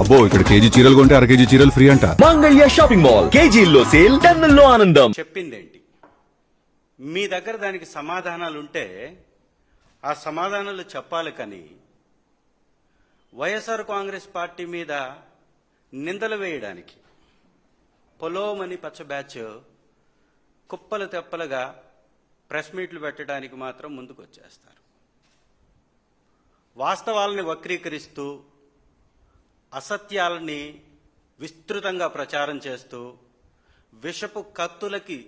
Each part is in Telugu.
అబ్బో ఇక్కడ కేజీ చీరలు కొంటే అర కేజీ చీరలు ఫ్రీ అంట. Mangalya shopping mall. కేజీల్లో సేల్ టన్నుల్లో ఆనందం. చెప్పిందేంటి? మీ దగ్గర దానికి సమాధానాలు ఉంటే ఆ సమాధానాలు చెప్పాలి కానీ వైఎస్ఆర్ కాంగ్రెస్ పార్టీ మీద నిందలు వేయడానికి పొలోమని పచ్చ బ్యాచ్ కుప్పలు తెప్పలుగా ప్రెస్ మీట్లు పెట్టడానికి మాత్రం ముందుకు వచ్చేస్తారు వాస్తవాలని వక్రీకరిస్తూ అసత్యాలని విస్తృతంగా ప్రచారం చేస్తూ విషపు కత్తులకి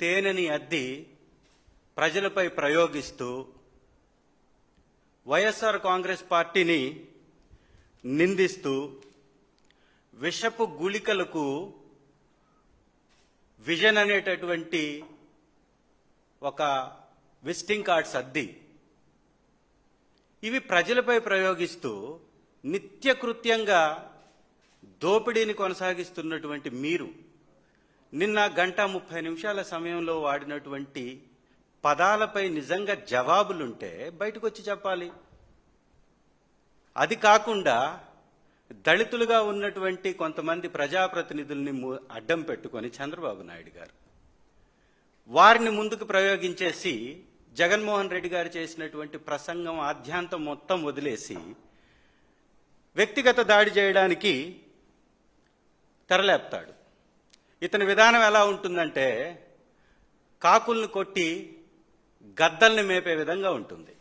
తేనెని అద్ది ప్రజలపై ప్రయోగిస్తూ వైఎస్ఆర్ కాంగ్రెస్ పార్టీని నిందిస్తూ విషపు గుళికలకు విజన్ అనేటటువంటి ఒక విజిటింగ్ కార్డ్స్ అద్ది ఇవి ప్రజలపై ప్రయోగిస్తూ నిత్యకృత్యంగా దోపిడీని కొనసాగిస్తున్నటువంటి మీరు నిన్న గంట ముప్పై నిమిషాల సమయంలో వాడినటువంటి పదాలపై నిజంగా జవాబులుంటే బయటకు వచ్చి చెప్పాలి. అది కాకుండా దళితులుగా ఉన్నటువంటి కొంతమంది ప్రజాప్రతినిధుల్ని అడ్డం పెట్టుకొని చంద్రబాబు నాయుడు గారు వారిని ముందుకు ప్రయోగించేసి జగన్మోహన్ రెడ్డి గారు చేసినటువంటి ప్రసంగం ఆద్యాంతం మొత్తం వదిలేసి వ్యక్తిగత దాడి చేయడానికి తెరలేపుతాడు. ఇతని విధానం ఎలా ఉంటుందంటే కాకుల్ని కొట్టి గద్దల్ని మేపే విధంగా ఉంటుంది.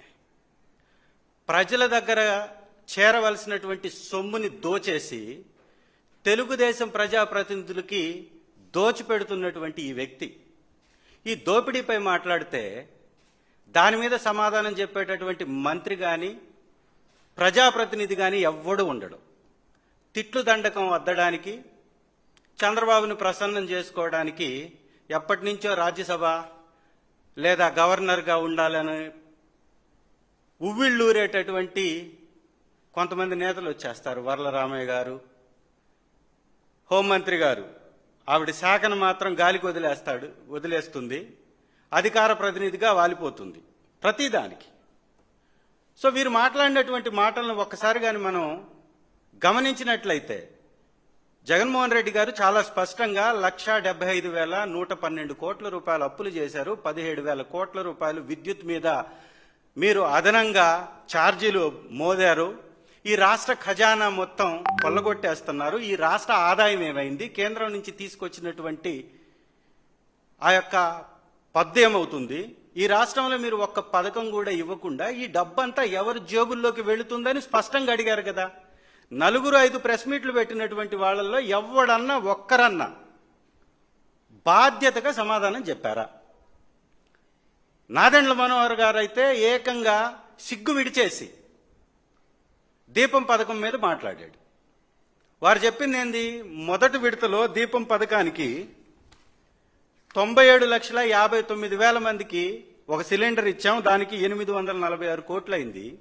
ప్రజల దగ్గర చేరవలసినటువంటి సొమ్ముని దోచేసి తెలుగుదేశం ప్రజాప్రతినిధులకి దోచిపెడుతున్నటువంటి ఈ వ్యక్తి. ఈ దోపిడీపై మాట్లాడితే దాని మీద సమాధానం చెప్పేటటువంటి మంత్రి కానీ ప్రజాప్రతినిధి కానీ ఎవ్వడు ఉండడు. తిట్లు దండకం వద్దడానికి చంద్రబాబును ప్రసన్నం చేసుకోవడానికి ఎప్పటి నుంచో రాజ్యసభ లేదా గవర్నర్గా ఉండాలని ఉవ్విళ్ళూరేటటువంటి కొంతమంది నేతలు వచ్చేస్తారు. వరలరామయ్య గారు హోంమంత్రి గారు. ఆవిడ శాఖను మాత్రం గాలికి వదిలేస్తాడు వదిలేస్తుంది. అధికార ప్రతినిధిగా వాలిపోతుంది. ప్రతిదానికి. సో వీరు మాట్లాడినటువంటి మాటలను ఒక్కసారి కానీ మనం గమనించినట్లయితే జగన్మోహన్ రెడ్డి గారు చాలా స్పష్టంగా లక్ష డెబ్బై ఐదు వేల నూట పన్నెండు కోట్ల రూపాయలు అప్పులు చేశారు. పదిహేడు వేల కోట్ల రూపాయలు విద్యుత్ మీద మీరు అదనంగా ఛార్జీలు మోదారు. ఈ రాష్ట్ర ఖజానా మొత్తం కొల్లగొట్టేస్తున్నారు. ఈ రాష్ట్ర ఆదాయం ఏమైంది? కేంద్రం నుంచి తీసుకొచ్చినటువంటి ఆ యొక్క పద్దు ఏమవుతుంది ఈ రాష్ట్రంలో మీరు ఒక్క పథకం కూడా ఇవ్వకుండా ఈ డబ్బంతా ఎవరి జేబుల్లోకి వెళుతుందని స్పష్టంగా అడిగారు కదా. నలుగురు ఐదు ప్రెస్ మీట్లు పెట్టినటువంటి వాళ్ళల్లో ఎవడన్నా ఒక్కరన్నా బాధ్యతగా సమాధానం చెప్పారా? నాదెండ్ల మనోహర్ గారు అయితే ఏకంగా సిగ్గు విడిచేసి దీపం పథకం మీద మాట్లాడాడు. వారు చెప్పింది ఏంది మొదటి విడతలో దీపం పథకానికి తొంభై ఏడు లక్షల యాభై తొమ్మిది వేల మందికి ఒక సిలిండర్ ఇచ్చాం. దానికి ఎనిమిది వందల నలభై ఆరు కోట్లు అయింది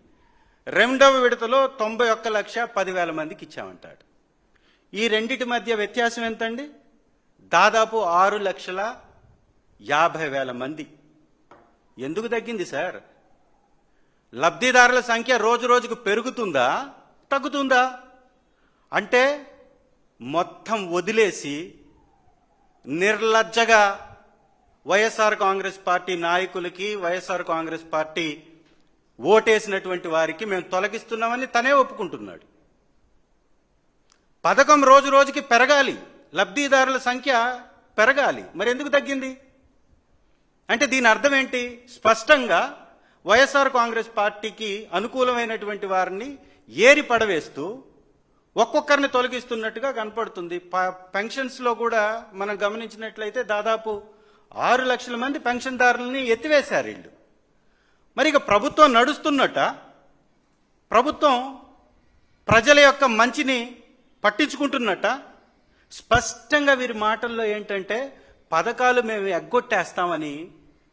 రెండవ విడతలో తొంభై ఒక్క లక్ష పదివేల మందికి ఇచ్చామంటాడు. ఈ రెండిటి మధ్య వ్యత్యాసం ఎంతండి? దాదాపు ఆరు లక్షల యాభై వేల మంది. ఎందుకు తగ్గింది సార్? లబ్ధిదారుల సంఖ్య రోజు రోజుకు పెరుగుతుందా? తగ్గుతుందా? అంటే మొత్తం వదిలేసి నిర్లజ్జగా వైఎస్ఆర్ కాంగ్రెస్ పార్టీ నాయకులకి వైఎస్ఆర్ కాంగ్రెస్ పార్టీ ఓటేసినటువంటి వారికి మేము తొలగిస్తున్నామని తనే ఒప్పుకుంటున్నాడు. పథకం రోజు రోజుకి పెరగాలి. లబ్ధిదారుల సంఖ్య పెరగాలి. మరి ఎందుకు తగ్గింది? అంటే దీని అర్థం ఏంటి? స్పష్టంగా వైఎస్ఆర్ కాంగ్రెస్ పార్టీకి అనుకూలమైనటువంటి వారిని ఏరి పడవేస్తూ ఒక్కొక్కరిని తొలగిస్తున్నట్టుగా కనపడుతుంది. ప- కూడా మనం గమనించినట్లయితే దాదాపు ఆరు లక్షల మంది పెన్షన్దారులని ఎత్తివేశారు వీళ్ళు. మరి ఇక ప్రభుత్వం నడుస్తున్నట్ట ప్రభుత్వం ప్రజల యొక్క మంచిని పట్టించుకుంటున్నట్ట స్పష్టంగా వీరి మాటల్లో ఏంటంటే పథకాలు మేము ఎగ్గొట్టేస్తామని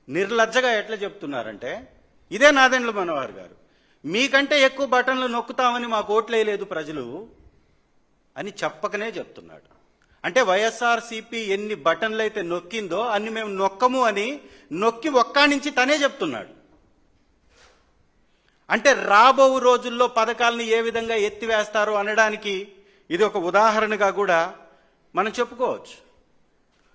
నిర్లజ్జగా ఎట్లా చెప్తున్నారంటే ఇదే నాదెండ్ల మనవారు గారు. మీకంటే ఎక్కువ బటన్లు నొక్కుతామని మాకు ఓట్లేయలేదు ప్రజలు. అని చెప్పకనే చెప్తున్నాడు. అంటే వైఎస్ఆర్సీపీ ఎన్ని బటన్లు అయితే నొక్కిందో అన్ని మేము నొక్కము అని నొక్కి ఒక్కా నుంచి తనే చెప్తున్నాడు. అంటే రాబో రోజుల్లో పథకాలను ఏ విధంగా ఎత్తివేస్తారో అనడానికి ఇది ఒక ఉదాహరణగా కూడా మనం చెప్పుకోవచ్చు.